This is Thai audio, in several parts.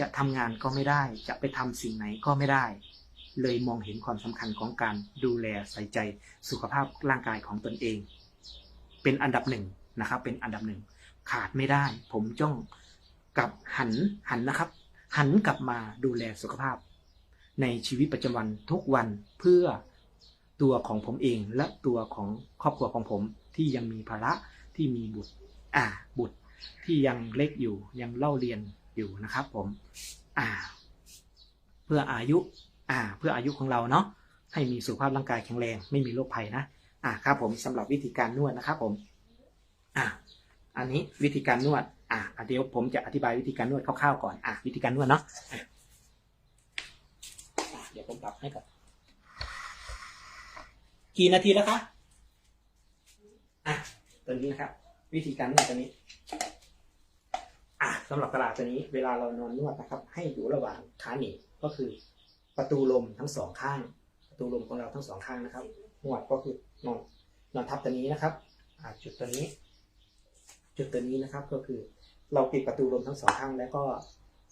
จะทำงานก็ไม่ได้ จะไปทำสิ่งไหนก็ไม่ได้ เลยมองเห็นความสำคัญของการดูแลใส่ใจสุขภาพร่างกายของตนเอง เป็นอันดับหนึ่งนะครับ เป็นอันดับหนึ่งขาดไม่ได้ ผมจ้องกลับหันหันนะครับ หันกลับมาดูแลสุขภาพ ในชีวิตประจำวันทุกวันเพื่อตัวของผมเองและตัวของครอบครัวของผมที่ยังมีภาระที่มีบุตรอ่าบุตรที่ยังเล็กอยู่ยังเล่าเรียน อยู่นะครับผมอ่าเพื่ออายุอ่าเพื่ออายุของเราเนาะให้มีสุขภาพร่างกายแข็งแรง ไม่มีโรคภัยนะอ่าครับผมสำหรับวิธีการนวดนะครับผมอ่าอันนี้วิธีการนวดอ่าเดี๋ยวผมจะอธิบายวิธีการนวดคร่าวๆก่อนอ่าวิธีการนวดเนาะะเดี๋ยวผมปรับให้ก่อนกี่นาทีแล้วคะอะตัวนี้นะครับ วิธีการนวดตัวนี้ สำหรับกระดาษตัวนี้เวลาเรานอนนวดนะครับ ให้อยู่ระหว่างขาหนีก็คือประตูลมทั้งสองข้าง ประตูลมของเราทั้งสองข้างนะครับนวดก็คือนอนนอนทับตัวนี้นะครับจุดตัวนี้ จุดตัวนี้นะครับก็คือเราปิดประตูลมทั้งสองข้างแล้วก็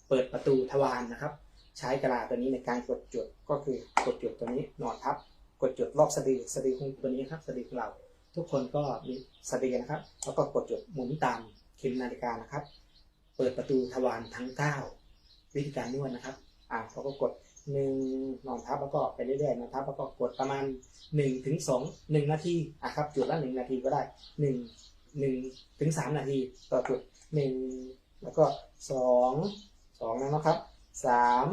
เปิดประตูทวารนะครับ ใช้กระดาษตัวนี้ในการกดจุดก็คือกดจุดตัวนี้นอนทับกดจุดรอบสะดือสะดือของตัวนี้ครับสะดือของเรา ทุกคนก็มีสะดือนะครับ แล้วก็กดจุดหมุนตามเข็มนาฬิกานะครับ เปิดประตูทวารทั้ง9วิธีการนวดนะครับอ่าเขาก็กดหนึ่งนอนทับแล้วก็ไปเรื่อยๆนอนทับแล้วก็กดประมาณหนึ่งถึงสองหนึ่งนาทีอะครับจุดละหนึ่งนาทีก็ได้หนึ่งหนึ่งถึงสามนาทีต่อจุดหนึ่งแล้วก็สองสองนะครับสาม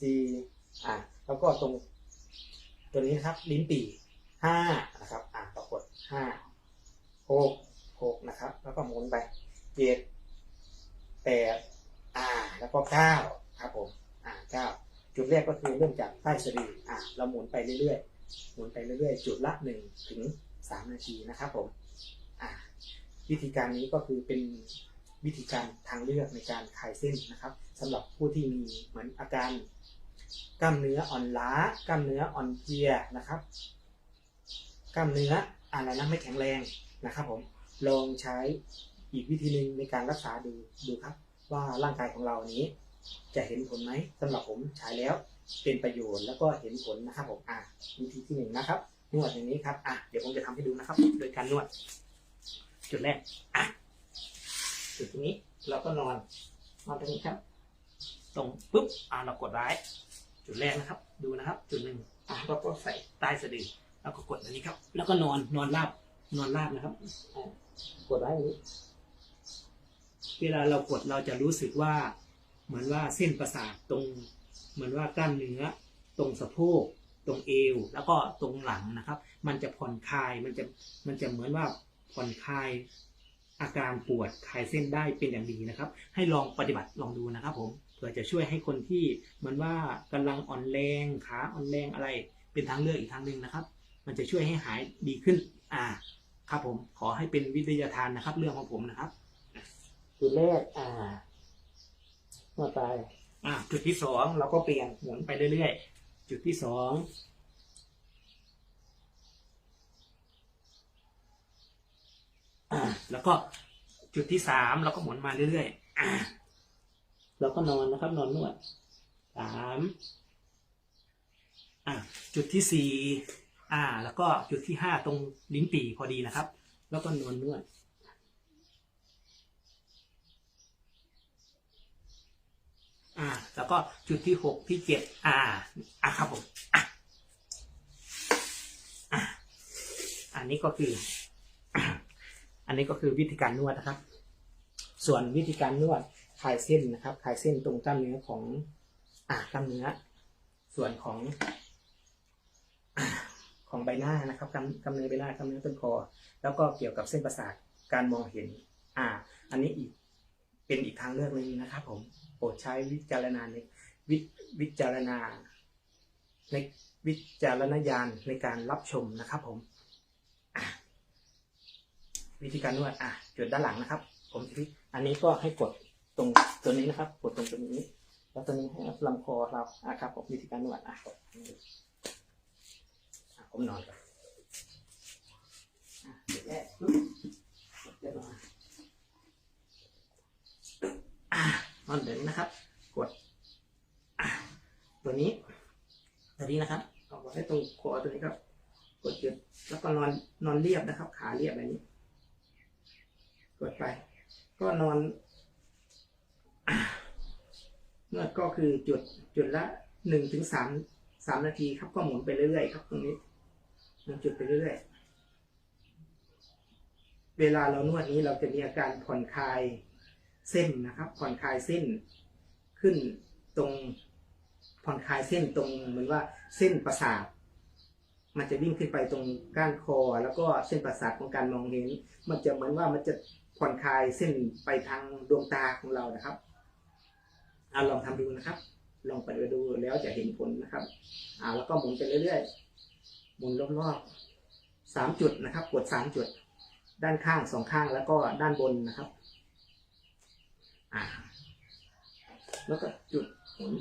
สี่อะแล้วก็ตรงตัวนี้นะครับลิ้นปี่ห้านะครับอะปรากฏห้าหกหกนะครับ แล้วก็หมุนไปเจ็ด แปดอ่าแล้วก็เก้าครับผมอ่าเก้าจุดแรกก็คือเริ่มจากใต้สะดืออ่าเราหมุนไปเรื่อยๆหมุนไปเรื่อยๆ จุดละหนึ่งถึงสามนาทีนะครับผมอ่าวิธีการนี้ก็คือเป็นวิธีการทางเลือกในการคลายเส้นนะครับสำหรับผู้ที่มีเหมือนอาการกล้ามเนื้ออ่อนล้ากล้ามเนื้ออ่อนเพลียนะครับ กล้ามเนื้ออะไรนะไม่แข็งแรงนะครับผมลองใช้ อีกวิธีหนึ่งในการรักษาดูดูครับ ว่าร่างกายของเรานี้ จะเห็นผลไหมสำหรับผมใช้แล้วเป็นประโยชน์แล้วก็เห็นผลนะครับผมอะวิธีที่หนึ่งนะครับนวดอย่างนี้ครับอะเดี๋ยวผมจะทำให้ดูนะครับ โดยการนวด จุดแรกอะจุดตรงนี้เราก็นอนนอนตรงนี้ครับ ตรงปุ๊บอะเรากดไว้จุดแรกนะครับ ดูนะครับ จุดหนึ่งอะเราก็ใส่ใต้สะดือแล้วก็กดอันนี้ครับ แล้วก็นอนนอนราบนอนราบนะครับกดไว้อย่างนี้ เวลาเรากดเราจะรู้สึกว่าเหมือนว่าเส้นประสาทตรง เหมือนว่ากล้ามเนื้อตรงสะโพกตรงเอว แล้วก็ตรงหลังนะครับ มันจะผ่อนคลายมันจะมันจะเหมือนว่าผ่อนคลายอาการปวดคลายเส้นได้เป็นอย่างดีนะครับ ให้ลองปฏิบัติลองดูนะครับผมเผื่อจะช่วยให้คนที่เหมือนว่ากำลังอ่อนแรงขาอ่อนแรงอะไร เป็นทางเลือกอีกทางหนึ่งนะครับ มันจะช่วยให้หายดีขึ้นอ่าครับผมขอให้เป็นวิทยาทานนะครับ เรื่องของผมนะครับ จุดแรกอ่าเมื่อไป อ่าจุดที่สองเราก็เปลี่ยนหมุนไปเรื่อยๆ จุดที่สองอ่าแล้วก็จุดที่สามเราก็หมุนมาเรื่อยๆอ่าเราก็นอนนะครับ นอนนวดสามอ่าจุดที่สี่อ่า แล้วก็จุดที่ห้าตรงลิ้นปี่พอดีนะครับ แล้วก็นอนนวด อ่า แล้วก็จุดที่หกที่เจ็ดอ่าอะครับผมอะอะอันนี้ก็คือ อันนี้ก็คือวิธีการนวดนะครับ ส่วนวิธีการนวดคลายเส้นนะครับคลายเส้นตรงกล้ามเนื้อของอ่ากล้ามเนื้อ ส่วนของอของใบหน้านะครับกล้ามกล้ามเนื้อใบหน้ากล้ามเนื้อต้นคอ แล้วก็เกี่ยวกับเส้นประสาทการมองเห็น อ่า อันนี้อีก เป็นอีกทางเลือกหนึ่งนะครับผมโปรดใช้วิจารณาในวิวิจารณา ในวิจารณญาณในการรับชมนะครับผมวิธีการนวดอะจุดด้านหลังนะครับ ผมจะพิอันนี้ก็ให้กดตรงตัวนี้นะครับ กดตรงตัวนี้ แล้วตัวนี้ให้ลำคอเราอะครับผมวิธีการนวดอะกดผมนอนก่อนอะจุดแรกปึ๊บเดี๋ยวน อนอนเดินนะครับ กดตัวนี้ ตัวนี้นะครับเอาไว้ตรงคอตัวนี้ครับกดจุดแล้วก็นอนนอนเรียบนะครับ ขาเรียบแบบนี้ กดไป ก็นอนนวดก็คือจุดจุดละหนึ่งถึงสามสามนาทีครับ ก็หมุนไปเรื่อยๆครับ ตรงนี้หมุนจุดไปเรื่อยๆเวลาเรานวดนี้เราจะมีอาการผ่อนคลาย เส้นนะครับ ผ่อนคลายเส้นขึ้นตรงผ่อนคลายเส้นตรงเหมือนว่าเส้นประสาท มันจะวิ่งขึ้นไปตรงก้านคอ แล้วก็เส้นประสาทของการมองเห็น มันจะเหมือนว่ามันจะผ่อนคลายเส้นไปทางดวงตาของเรานะครับเอาลองทำดูนะครับ ลองไปดูแล้วจะเห็นผลนะครับอ่าแล้วก็หมุนไปเรื่อยๆ หมุนรอบๆสามจุดนะครับ กดสามจุด ด้านข้างสองข้างแล้วก็ด้านบนนะครับ อ่าแล้วก็จุดหมุน